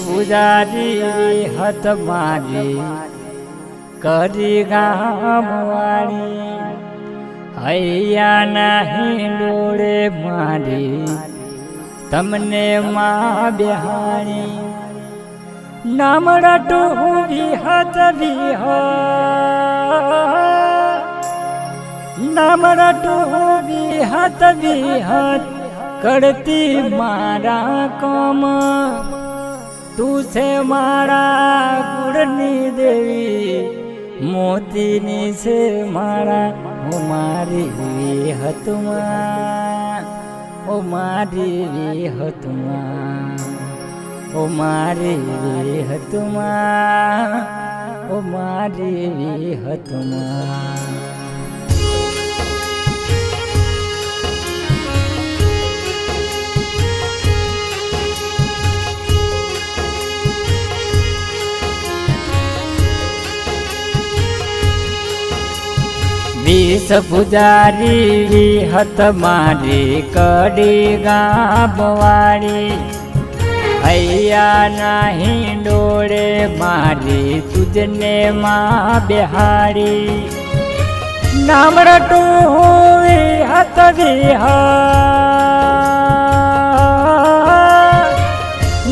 પૂજારી હત મારી, કરી ગામવાળી. હૈયા નહીં ડોળે મારી, તમને માં બેહાણી. નામડા ટુ વિહત વિહ નામડા ટુ વિહત વિહત, કરતી મારા કામ. તું છે મારા ગુણની દેવી મોતીની છે મારા હું મારી વિહતમાં ઓ મારી વિહતમાં ઓ મારી વિહતમાં ઓ મારી વિહતમાં વિષ પૂજારી વિહત મારી કડી ગામવાળી. હૈયા નહીં ડોળે મારી તુજને માં બિહારી નામ રટું વિહત વિહ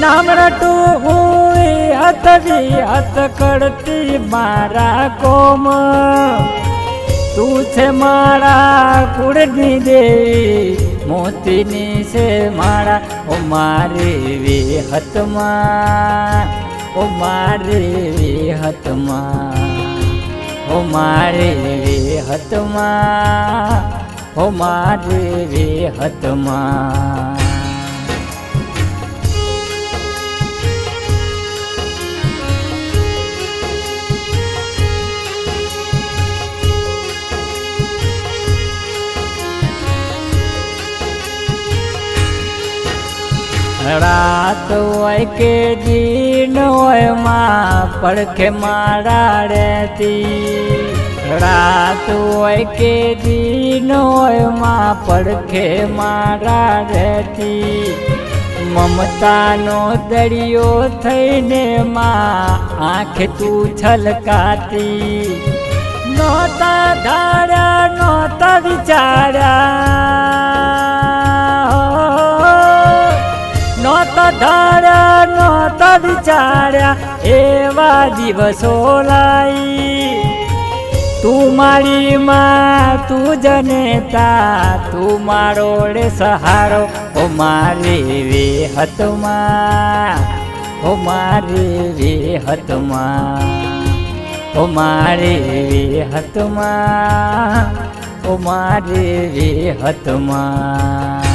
નામ રટું વિહત વિહત કરતી મારા કોમ. તું છે મારા કુળની દેવી, મોતીની છે મારા, ઓ મારી વિહતમાં, ઓ મારી વિહતમાં, ઓ મારી વિહતમાં, ઓ મારી વિહતમાં. રાત હોય કે દિન હોય, માં પડખે મારા રહેતી રાત હોય કે દિન હોય, માં પડખે મારા રહેતી મમતાનો દરિયો થઈને માં આંખ તું છલકાતી. નોતા ધાર્યા નોતા વિચાર્યા નહોતા ધાર્યા નહોતા વિચાર્યા એવા દિવસો લાઈ. તું મારી માં, તું જનેતા, તું મારો રે સહારો, ઓ મારી વિહતમાં ઓ મારી વિહતમાં ઓ મારી વિહતમાં ઓ મારી વિહતમાં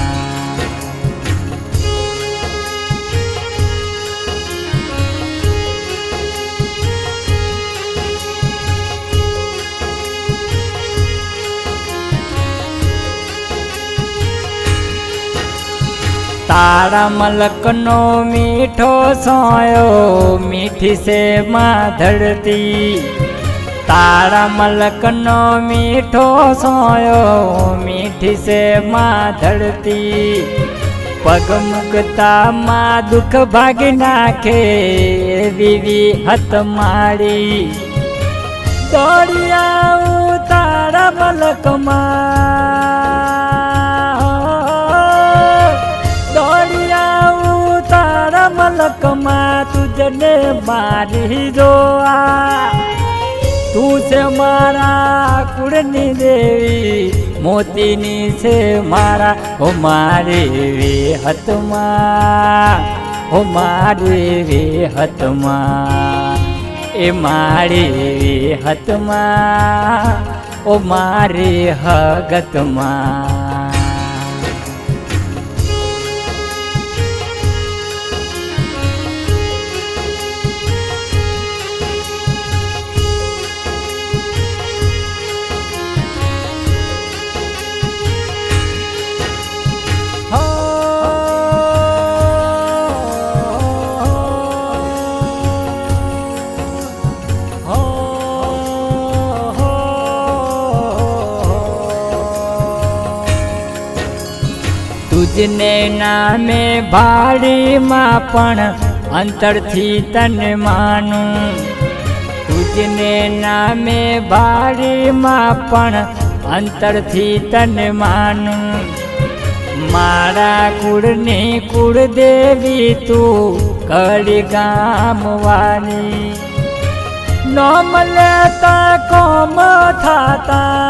તારા મલકનો મીઠો સોયો, મીઠી સે માં ધરતી. તારા મલકનો મીઠો સોયો, મીઠી સે માં ધરતી. પગ મુકતા માં દુઃખ ભાગી નાખે વિવી હત મારી દોડી આવું તારા મલકમાં. તુજને મારી જોવા તું છે મારા કુળની દેવી, મોતીની છે મારા હો મારી વિહતમાં હો મારી વિહતમાં. એ મારી વિહતમાં, ઓ મારી હગતમાં. તુજને નામે ભાડીમાં પણ અંતરથી તને માનું. તુજને નામે ભાડીમાં પણ અંતરથી તને માનું. મારા કુળની કુળદેવી તું કડી ગામવાની. નોમ લેતા કોમ થાતા.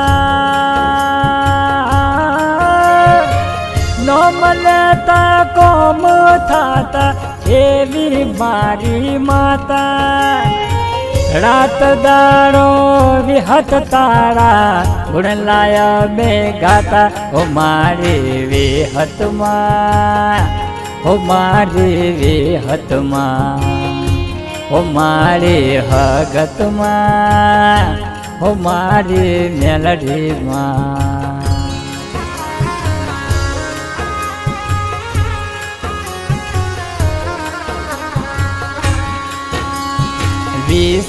નોમ લેતા કોમ થાતા, એવી મારી માતા. રાત દાડો વિહત તારા ગુણ લાયા બે ગાતા, ઓ મારી વિહતમાં ઓ મારી વિહતમાં ઓ મારી હગતમાં ઓ મારી મેલડીમાં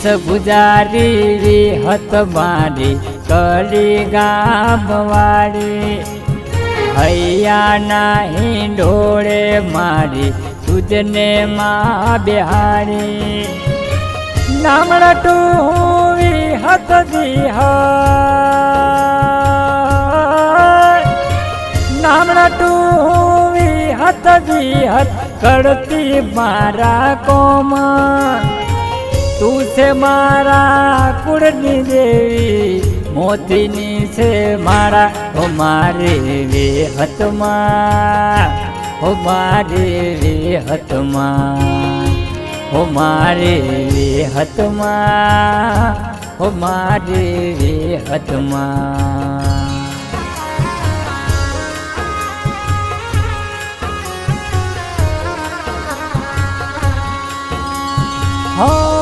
વીસ ગુજારી હત મારી કલી ગામવાળી હૈયા નાહી ડોળે મારી તુજને માં બિહારી નામડા તું વિહત. દિહ નામડા તું વિહત વિહત કરતી મારા કોમા. તું છે મારા કુળની દેવી, મોતીની છે મારા હો મારી વિહતમાં હો મારી વિહતમાં હો મારી વિહતમાં હો મારી વિહતમાં. હો